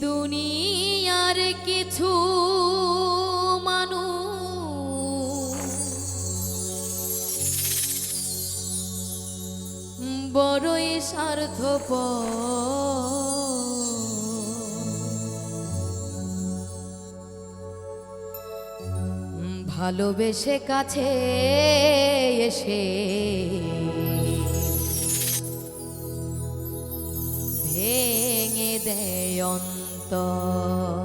দুনিয়ার কিছু মানুষ বড়ই স্বার্থপ ভালোবেসে কাছে এসে ভেঙে দেয় と。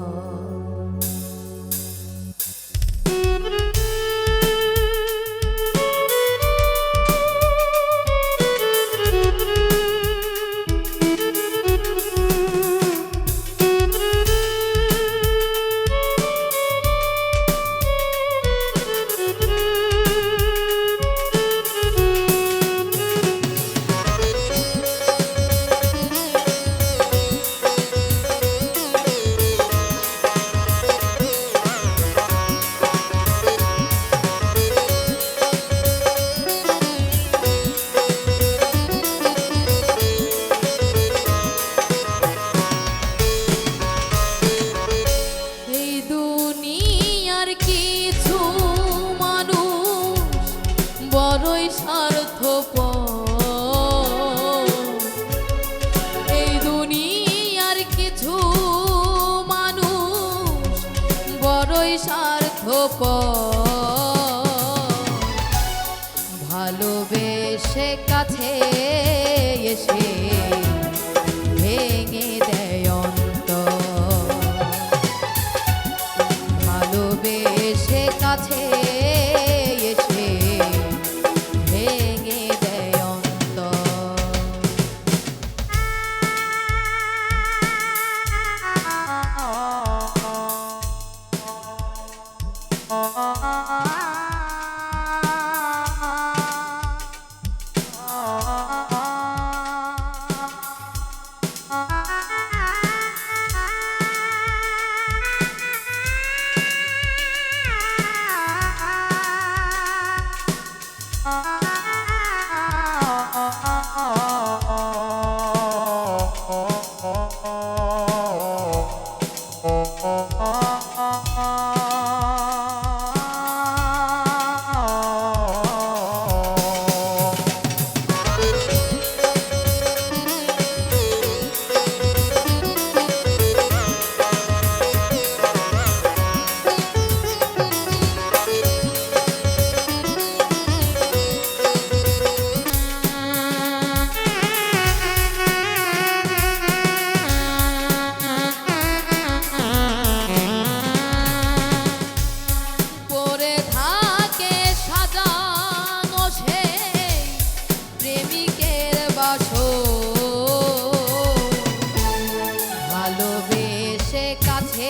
ভালোবেসে কাছে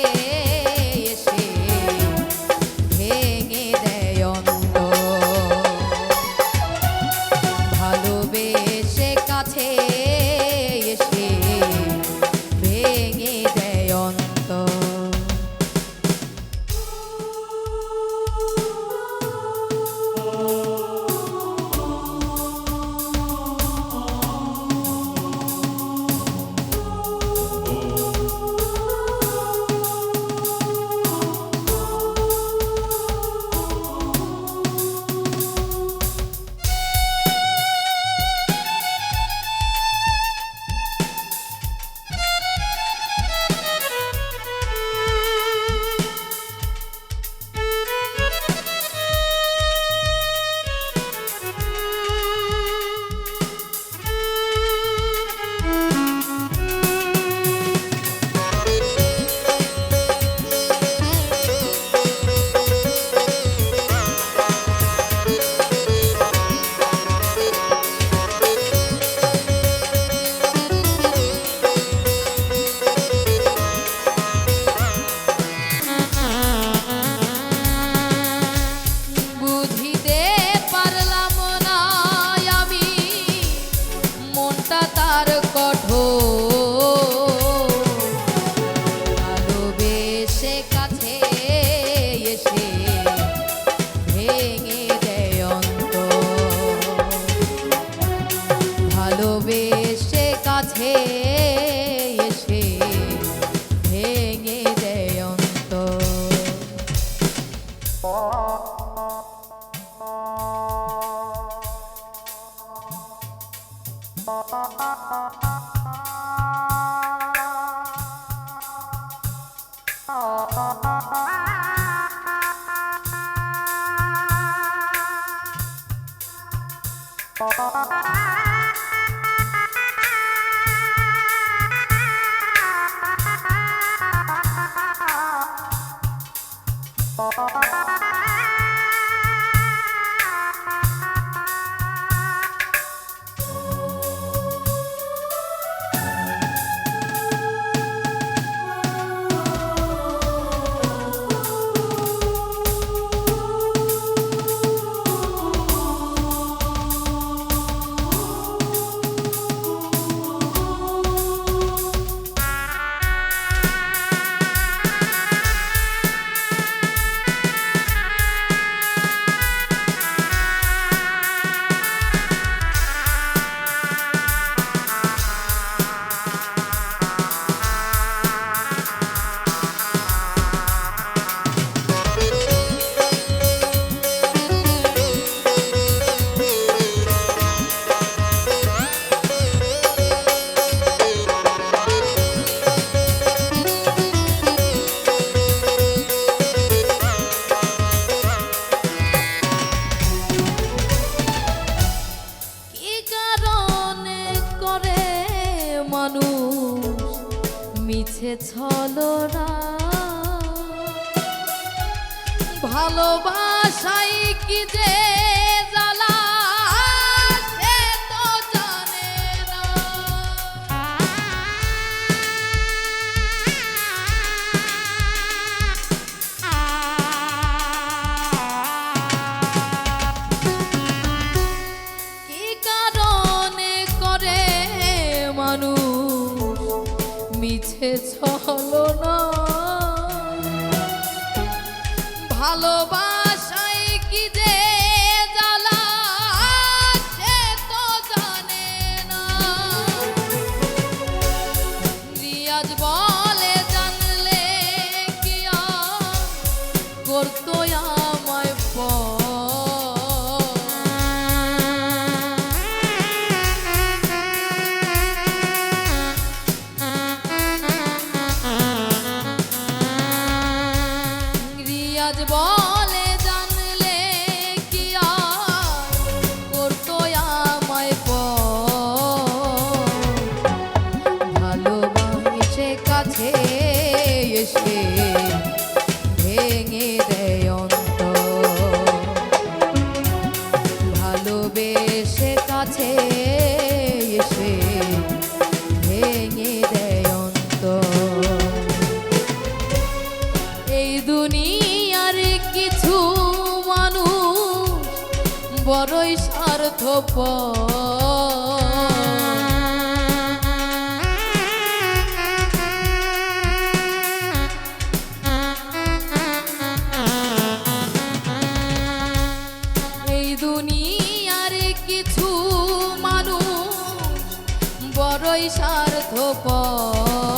Bye. ছলনা ভালোবাস It's all alone. সাজবো। বড়ই স্বার্থপ এই দুনিয়ার কিছু মানুষ বড়ই স্বার্থপর